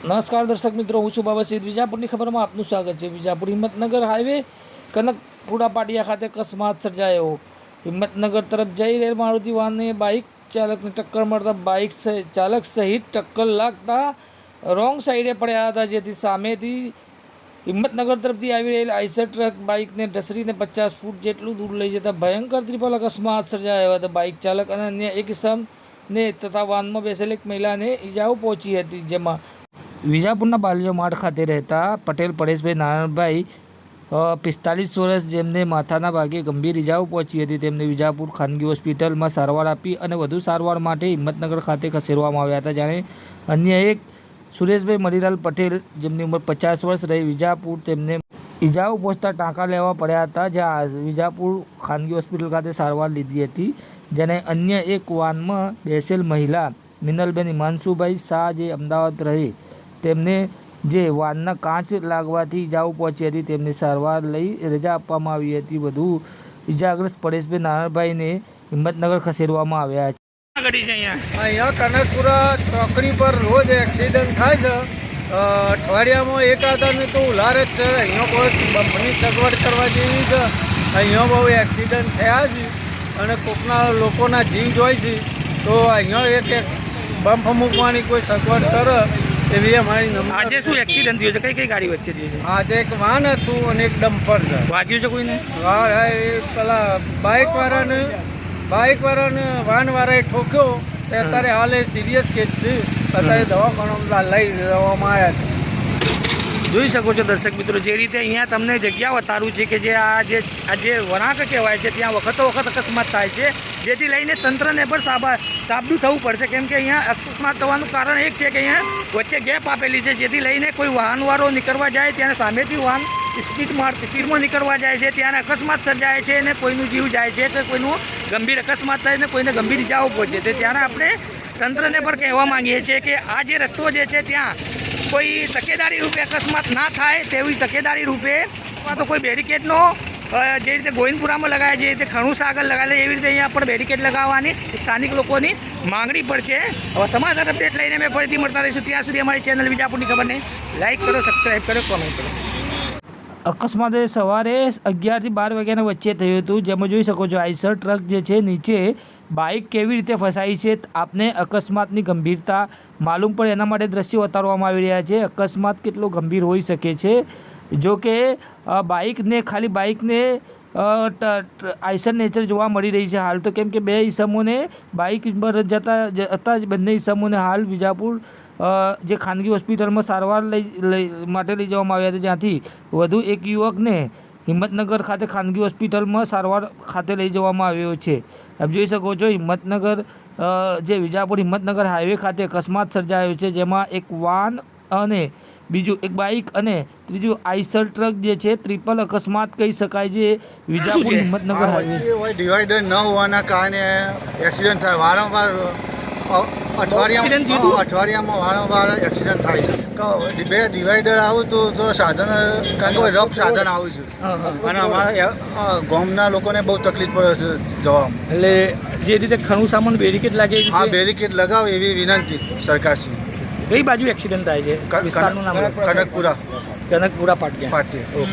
નમસ્કાર દર્શક મિત્રો, હું છું બાબા સૈદ વિજાપુરની ખબરમાં આપનું સ્વાગત છે. વિજાપુર હિંમતનગર હાઈવે કનકપુરા પાટિયા ખાતે અકસ્માત સર્જાયો. હિંમતનગર તરફ જઈ રહેલ મારુતિ વાહને બાઇક ચાલકને ટક્કર મળતા બાઇક ચાલક સહિત ટક્કર લાગતા રોંગ સાઈડે પડ્યા હતા, જેથી સામેથી હિંમતનગર તરફથી આવી રહેલ આઈસર ટ્રક બાઇકને ઢસરીને પચાસ ફૂટ જેટલું દૂર લઈ જતા ભયંકર ત્રિપલ અકસ્માત સર્જાયો હતો. બાઇક ચાલક અને અન્ય એક ઇસમને તથા વાનમાં બેસેલી એક મહિલાને ઈજાઓ પહોંચી હતી, જેમાં વિજાપુરના બાલિયો માળ ખાતે રહેતા પટેલ પરેશભાઈ નારાયણભાઈ પિસ્તાલીસ વર્ષ જેમને માથાના ભાગે ગંભીર ઇજાઓ પહોંચી હતી, તેમને વિજાપુર ખાનગી હોસ્પિટલમાં સારવાર આપી અને વધુ સારવાર માટે હિંમતનગર ખાતે ખસેડવામાં આવ્યા હતા. જ્યારે અન્ય એક સુરેશભાઈ મરીલાલ પટેલ, જેમની ઉંમર પચાસ વર્ષ રહી, વિજાપુર તેમને ઇજાઓ પહોંચતા ટાંકા લેવા પડ્યા હતા, જ્યાં વિજાપુર ખાનગી હોસ્પિટલ ખાતે સારવાર લીધી હતી. જેને અન્ય એક વાનમાં બેસેલ મહિલા મિનલબેન હિમાંશુભાઈ શાહ જે અમદાવાદ રહે તેમને જે વાનના કાચ લાગવાથી ઇજાઓ પહોંચી હતી તેમને સારવાર લઈ રજા આપવામાં આવી હતી. વધુ ઇજાગ્રસ્ત પરેશભાઈ નારાયણભાઈને હિંમતનગર ખસેડવામાં આવ્યા છે. અહીંયા? અહીંયા કનકપુરા ચોકડી પર રોજ એક્સિડન્ટ થાય છે. અઠવાડિયામાં એકાદાને તો ઉલાર જ છે. અહીંયા કોઈ બમ્પની સગવડ કરવા જેવી છે. અહીંયા બહુ એક્સિડન્ટ થયા છે અને કોકના લોકોના જીવ જોઈ છે. તો અહીંયા એક એક બમ્પ મૂકવાની કોઈ સગવડ કરે. એવી અમારી આજે શું એક્સિડન્ટ થયો છે? કઈ કઈ ગાડી વચ્ચે થયું છે? આજે એક વાન હતું અને એક ડમ્પર છે. વાગ્યું છે કોઈને? હા હા, એ પેલા બાઇક વાળાને બાઇક વાળાને વાન વાળાએ ઠોક્યો. તે અત્યારે હાલ એ સિરિયસ કેસ છે. અત્યારે દવાખાનામાં લઈ જવામાં આવ્યા છે. જોઈ શકો છો દર્શક મિત્રો, જે રીતે અહીંયા તમને જગ્યા વતારું છે કે જે આ જે આ જે વળાંક કહેવાય છે, ત્યાં વખતો વખત અકસ્માત થાય છે. જેથી લઈને તંત્રને પણ સાબા, સાબદું થવું પડશે. કેમ કે અહીંયા અકસ્માત થવાનું કારણ એક છે કે અહીંયા વચ્ચે ગેપ આપેલી છે. જેથી લઈને કોઈ વાહનવાળો નીકળવા જાય ત્યારે સામેથી વાહન સ્પીડમાં સ્પીડમાં નીકળવા જાય છે. ત્યાં અકસ્માત સર્જાય છે અને કોઈનું જીવ જાય છે કે કોઈનું ગંભીર અકસ્માત થાય ને કોઈને ગંભીર ઇજાઓ પહોંચે તે ત્યારે આપણે તંત્રને પણ કહેવા માંગીએ છીએ કે આ જે રસ્તો જે છે ત્યાં કોઈ તકેદારી રૂપે અકસ્માત ના થાય તેવી તકેદારી રૂપે, અથવા તો કોઈ બેરિકેડનો જે રીતે ગોવિંદપુરામાં લગાવે જે રીતે ખણુસા આગળ લગાવે એવી રીતે અહીંયા પણ બેરિકેડ લગાવવાની સ્થાનિક લોકોની માંગણી પણ છે. હવે સમાચાર અપડેટ લઈને અમે ફરીથી મળતા રહીશું. ત્યાં સુધી અમારી ચેનલ વિજાપુરની ખબરને લાઈક કરો સબસ્ક્રાઈબ કરો કોમેન્ટ કરો. અકસ્માતે સવારે અગિયારથી બાર વાગ્યાના વચ્ચે થયું હતું. જેમાં જોઈ શકો છો, આઈસર ટ્રક જે છે, નીચે બાઇક કેવી રીતે ફસાઈ છે આપને અકસ્માતની ગંભીરતા માલુમ પણ એના માટે દ્રશ્યો ઉતારવામાં આવી રહ્યા છે. અકસ્માત કેટલો ગંભીર હોઈ શકે છે? જો કે બાઇકને, ખાલી બાઇકને આઈસર નેચર જોવા મળી રહી છે હાલ. તો કેમ કે બે ઈસમોને બાઇક પર જતા હતા જ બંને ઈસમોને હાલ વિજાપુર જે ખાનગી હોસ્પિટલમાં સારવાર લઈ, માટે લઈ જવામાં આવ્યા હતા. જ્યાંથી વધુ એક યુવકને હિંમતનગર ખાતે ખાનગી હોસ્પિટલમાં સારવાર ખાતે લઈ જવામાં આવ્યો છે. આપ જોઈ શકો છો હિંમતનગર જે વિજાપુર હિંમતનગર હાઈવે ખાતે અકસ્માત સર્જાયો છે જેમાં એક વાન અને બીજું એક બાઇક અને ત્રીજું આઈસર ટ્રક જે છે ટ્રિપલ અકસ્માત કહી શકાય છે વિજાપુર હિંમતનગર હાઈવે. હોય ડિવાઈડર ન હોવાના કારણે એક્સિડન્ટ થાય. વારંવાર અઠવાડિયામાં? અઠવાડિયામાં વારંવાર એક્સિડન્ટ થાય છે. બે ડિવાઈડર આવું તો તો સાધન કારણ કે રફ સાધન આવું છે. અને અમારા ગામના લોકોને બહુ તકલીફ પડે છે જવામાં. એટલે જે રીતે ખણું સામાન બેરિકેડ લાગે હા બેરિકેડ લગાવો એવી વિનંતી સરકારશ્રી. કઈ બાજુ એક્સિડન્ટ થાય છે? કનકપુરા. કનકપુરા પાટિયા. પાટીયા.